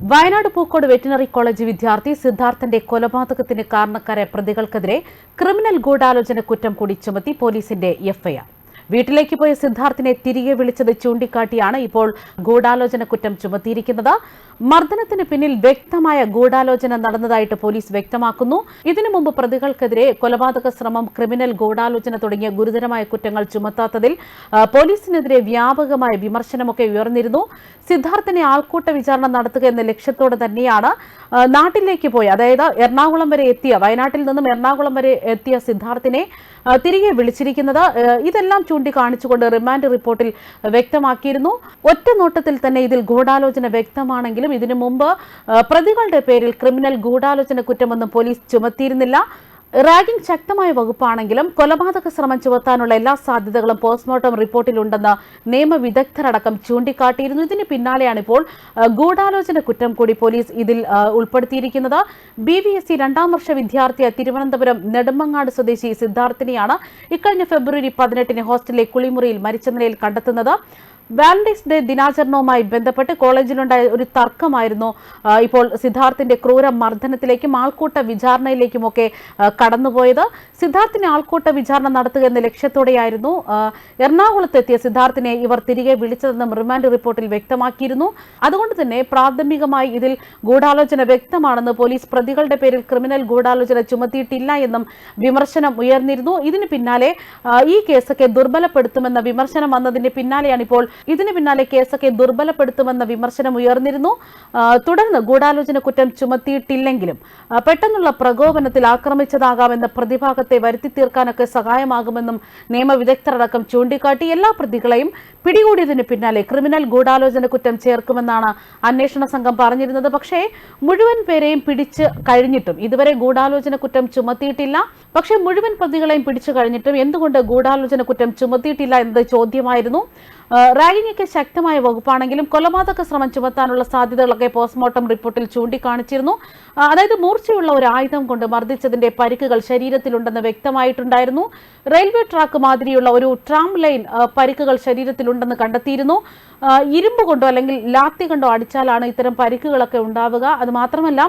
Wayanad Pookode veterinary college വിദ്യാർത്ഥി സിദ്ധാർത്ഥന്റെ കൊലപാതകത്തിന് കാരണക്കാരായ പ്രതികൾക്കെതിരെ ക്രിമിനൽ ഗൂഢാലോചന കുറ്റം കൂടി ചുമത്തി പോലീസിന്റെ എഫ്ഐആർ. വീട്ടിലേക്ക് പോയ സിദ്ധാർത്ഥിനെ തിരികെ വിളിച്ചത് ചൂണ്ടിക്കാട്ടിയാണ് ഇപ്പോൾ ഗൂഢാലോചന കുറ്റം ചുമത്തിയിരിക്കുന്നത്. മർദ്ദനത്തിന് പിന്നിൽ വ്യക്തമായ ഗൂഢാലോചന നടന്നതായിട്ട് പോലീസ് വ്യക്തമാക്കുന്നു. ഇതിനു മുമ്പ് പ്രതികൾക്കെതിരെ കൊലപാതക ശ്രമം ക്രിമിനൽ ഗൂഢാലോചന തുടങ്ങിയ ഗുരുതരമായ കുറ്റങ്ങൾ ചുമത്താത്തതിൽ പോലീസിനെതിരെ വ്യാപകമായ വിമർശനമൊക്കെ ഉയർന്നിരുന്നു. സിദ്ധാർത്ഥിനെ ആൾക്കൂട്ട വിചാരണ നടത്തുക എന്ന ലക്ഷ്യത്തോടെ തന്നെയാണ് നാട്ടിലേക്ക് പോയി അതായത് എറണാകുളം വരെ എത്തിയ വയനാട്ടിൽ നിന്നും എറണാകുളം വരെ എത്തിയ സിദ്ധാർത്ഥിനെ തിരികെ വിളിച്ചിരിക്കുന്നത്. ഇതെല്ലാം ചൂണ്ടിക്കാണിച്ചുകൊണ്ട് റിമാൻഡ് റിപ്പോർട്ടിൽ വ്യക്തമാക്കിയിരുന്നു. ഒറ്റ നോട്ടത്തിൽ തന്നെ ഇതിൽ ഗൂഢാലോചന വ്യക്തമാണെങ്കിലും ഇതിനു മുമ്പ് പ്രതികളുടെ പേരിൽ ക്രിമിനൽ ഗൂഢാലോചന കുറ്റമൊന്നും പോലീസ് ചുമത്തിയിരുന്നില്ല. റാഗിംഗ് ശക്തമായ വകുപ്പാണെങ്കിലും കൊലപാതക ശ്രമം ചുമത്താനുള്ള എല്ലാ സാധ്യതകളും പോസ്റ്റ്മോർട്ടം റിപ്പോർട്ടിലുണ്ടെന്ന് നിയമവിദഗ്ധരടക്കം ചൂണ്ടിക്കാട്ടിയിരുന്നു. ഇതിന് പിന്നാലെയാണ് ഇപ്പോൾ ഗൂഢാലോചന കുറ്റം കൂടി പോലീസ് ഇതിൽ ഉൾപ്പെടുത്തിയിരിക്കുന്നത്. ബി വി എസ് സി രണ്ടാം വർഷ വിദ്യാർത്ഥിയ തിരുവനന്തപുരം നെടുമങ്ങാട് സ്വദേശി സിദ്ധാർത്ഥിനെയാണ് ഇക്കഴിഞ്ഞ ഫെബ്രുവരി പതിനെട്ടിന് ഹോസ്റ്റലിലെ കുളിമുറിയിൽ മരിച്ച നിലയിൽ കണ്ടെത്തുന്നത്. വാലന്റൈൻസ് ഡേ ദിനാചരണവുമായി ബന്ധപ്പെട്ട് കോളേജിലുണ്ടായ ഒരു തർക്കമായിരുന്നു. ഇപ്പോൾ സിദ്ധാർത്ഥിന്റെ ക്രൂര മർദ്ദനത്തിലേക്കും ആൾക്കൂട്ട വിചാരണയിലേക്കുമൊക്കെ കടന്നുപോയത്. സിദ്ധാർത്ഥിനെ ആൾക്കൂട്ട വിചാരണ നടത്തുക എന്ന ലക്ഷ്യത്തോടെയായിരുന്നു എറണാകുളത്തെത്തിയ സിദ്ധാർത്ഥിനെ ഇവർ തിരികെ വിളിച്ചതെന്നും റിമാൻഡ് റിപ്പോർട്ടിൽ വ്യക്തമാക്കിയിരുന്നു. അതുകൊണ്ട് തന്നെ പ്രാഥമികമായി ഇതിൽ ഗൂഢാലോചന വ്യക്തമാണെന്ന് പോലീസ് പ്രതികളുടെ പേരിൽ ക്രിമിനൽ ഗൂഢാലോചന ചുമത്തിയിട്ടില്ല എന്നും വിമർശനം ഉയർന്നിരുന്നു. ഇതിന് പിന്നാലെ ഈ കേസൊക്കെ ദുർബലപ്പെടുത്തുമെന്ന വിമർശനം വന്നതിന്റെ പിന്നാലെയാണ് ഇപ്പോൾ ഇതിന് പിന്നാലെ കേസൊക്കെ ദുർബലപ്പെടുത്തുമെന്ന വിമർശനം ഉയർന്നിരുന്നു. തുടർന്ന് ഗൂഢാലോചന കുറ്റം ചുമത്തിയിട്ടില്ലെങ്കിലും പെട്ടെന്നുള്ള പ്രകോപനത്തിൽ ആക്രമിച്ചതാകാമെന്ന പ്രതിഭാഗത്തെ വരുത്തി തീർക്കാനൊക്കെ സഹായമാകുമെന്നും നിയമവിദഗ്ധരടക്കം ചൂണ്ടിക്കാട്ടി. എല്ലാ പ്രതികളെയും പിടികൂടിയതിന് പിന്നാലെ ക്രിമിനൽ ഗൂഢാലോചന കുറ്റം ചേർക്കുമെന്നാണ് അന്വേഷണ സംഘം പറഞ്ഞിരുന്നത്. പക്ഷേ മുഴുവൻ പേരെയും പിടിച്ച് കഴിഞ്ഞിട്ടും ഇതുവരെ ഗൂഢാലോചന കുറ്റം ചുമത്തിയിട്ടില്ല. പക്ഷേ മുഴുവൻ പ്രതികളെയും പിടിച്ചു കഴിഞ്ഞിട്ടും എന്തുകൊണ്ട് ഗൂഢാലോചന കുറ്റം ചുമത്തിയിട്ടില്ല എന്നത് ചോദ്യമായിരുന്നു. റാഗിങ്ങൊക്കെ ശക്തമായ വകുപ്പാണെങ്കിലും കൊലപാതക ശ്രമം ചുമത്താനുള്ള സാധ്യതകളൊക്കെ പോസ്റ്റ്മോർട്ടം റിപ്പോർട്ടിൽ ചൂണ്ടിക്കാണിച്ചിരുന്നു. അതായത് മൂർച്ചയുള്ള ഒരു ആയുധം കൊണ്ട് മർദ്ദിച്ചതിന്റെ പരിക്കുകൾ ശരീരത്തിലുണ്ടെന്ന് വ്യക്തമായിട്ടുണ്ടായിരുന്നു. റെയിൽവേ ട്രാക്ക് മാതിരിയുള്ള ഒരു ട്രാം ലൈൻ പരിക്കുകൾ പരിക്കുകൾ ശരീരത്തിലുണ്ടെന്ന് കണ്ടെത്തിയിരുന്നു. ഇരുമ്പ് കൊണ്ടോ അല്ലെങ്കിൽ ലാത്തി കൊണ്ടോ അടിച്ചാലാണ് ഇത്തരം പരിക്കുകളൊക്കെ ഉണ്ടാവുക. അത് മാത്രമല്ല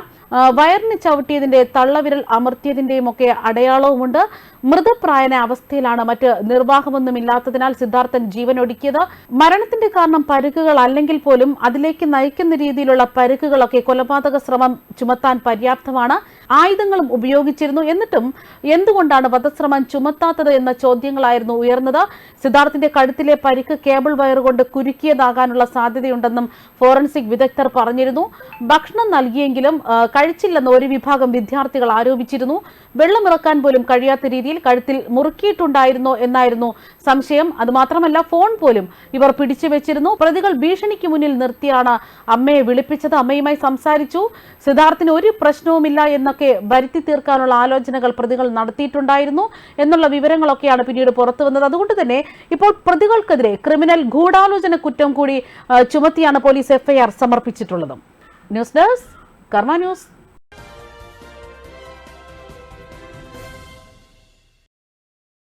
വയറിന് ചവിട്ടിയതിന്റെ തള്ളവിരൽ അമർത്തിയതിന്റെയും ഒക്കെ അടയാളവുമുണ്ട്. മൃതപ്രായന അവസ്ഥയിലാണ് മറ്റ് നിർവാഹമൊന്നും ഇല്ലാത്തതിനാൽ സിദ്ധാർത്ഥൻ ജീവൻ ജീവനൊടുക്കിയത്. മരണത്തിന്റെ കാരണം പരുക്കുകൾ അല്ലെങ്കിൽ പോലും അതിലേക്ക് നയിക്കുന്ന രീതിയിലുള്ള പരുക്കുകളൊക്കെ കൊലപാതക ശ്രമം ചുമത്താൻ പര്യാപ്തമാണ്. ആയുധങ്ങളും ഉപയോഗിച്ചിരുന്നു. എന്നിട്ടും എന്തുകൊണ്ടാണ് വധശ്രമം ചുമത്താത്തത് എന്ന ചോദ്യങ്ങളായിരുന്നു ഉയർന്നത്. സിദ്ധാർത്ഥിന്റെ കഴുത്തിലെ പരിക്ക് കേബിൾ വയർ കൊണ്ട് കുരുക്കിയതാകാനുള്ള സാധ്യതയുണ്ടെന്നും ഫോറൻസിക് വിദഗ്ധർ പറഞ്ഞിരുന്നു. ഭക്ഷണം നൽകിയെങ്കിലും കഴിച്ചില്ലെന്ന് ഒരു വിഭാഗം വിദ്യാർത്ഥികൾ ആരോപിച്ചിരുന്നു. വെള്ളമിറക്കാൻ പോലും കഴിയാത്ത രീതിയിൽ കഴുത്തിൽ മുറുക്കിയിട്ടുണ്ടായിരുന്നോ എന്നായിരുന്നു സംശയം. അതുമാത്രമല്ല ഫോൺ പോലും ഇവർ പിടിച്ചു വെച്ചിരുന്നു. പ്രതികൾ ഭീഷണിക്ക് മുന്നിൽ നിർത്തിയാണ് അമ്മയെ വിളിപ്പിച്ചത്. അമ്മയുമായി സംസാരിച്ചു. സിദ്ധാർത്ഥിന് ഒരു പ്രശ്നവുമില്ല എന്നൊക്കെ വരുത്തി തീർക്കാനുള്ള ആലോചനകൾ പ്രതികൾ നടത്തിയിട്ടുണ്ടായിരുന്നു എന്നുള്ള വിവരങ്ങളൊക്കെയാണ് പിന്നീട് പുറത്തു വന്നത് അതുകൊണ്ട് തന്നെ ഇപ്പോൾ പ്രതികൾക്കെതിരെ ക്രിമിനൽ ഗൂഢാലോചന കുറ്റം കൂടി ആ, ചുമത്തിയാണ് police FIR സമർപ്പിച്ചിട്ടുള്ളതും. News desk Karma news.